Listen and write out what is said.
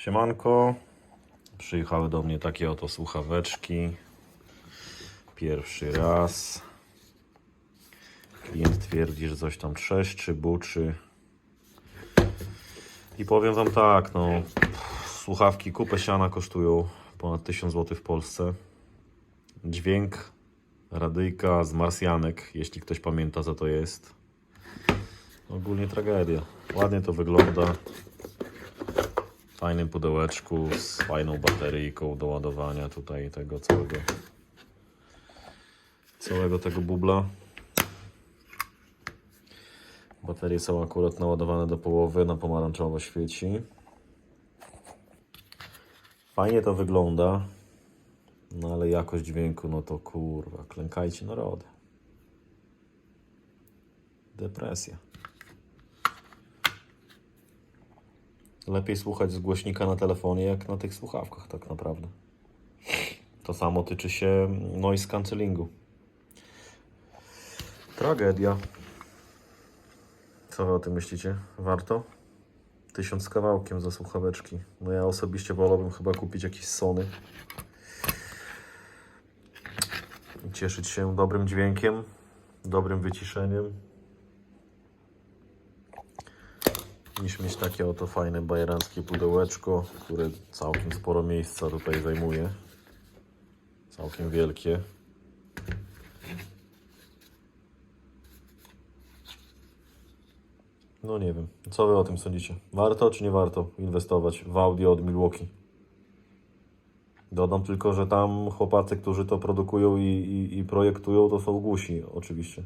Siemanko. Przyjechały do mnie takie oto słuchaweczki. Pierwszy raz. Klient twierdzi, że coś tam trzeszczy, buczy. I powiem wam tak, no. Słuchawki kupę siana kosztują ponad 1000 zł w Polsce. Dźwięk radyjka z Marsjanek, jeśli ktoś pamięta co to jest. Ogólnie tragedia. Ładnie to wygląda. Fajnym pudełeczku z fajną bateryjką do ładowania tutaj tego całego całego tego bubla. Baterie są akurat naładowane do połowy, na pomarańczowo świeci. Fajnie to wygląda, no ale jakość dźwięku, no to kurwa, klękajcie narody. Depresja. Lepiej słuchać z głośnika na telefonie, jak na tych słuchawkach, tak naprawdę. To samo tyczy się noise cancellingu. Tragedia. Co wy o tym myślicie? Warto? Tysiąc kawałkiem za słuchaweczki. No ja osobiście wolałbym chyba kupić jakieś Sony. Cieszyć się dobrym dźwiękiem, dobrym wyciszeniem. Niż mieć takie oto fajne bajeranckie pudełeczko, które całkiem sporo miejsca tutaj zajmuje. Całkiem wielkie. No nie wiem. Co wy o tym sądzicie? Warto czy nie warto inwestować w audio od Milwaukee? Dodam tylko, że tam chłopacy, którzy to produkują i, i, i projektują, to są głusi oczywiście.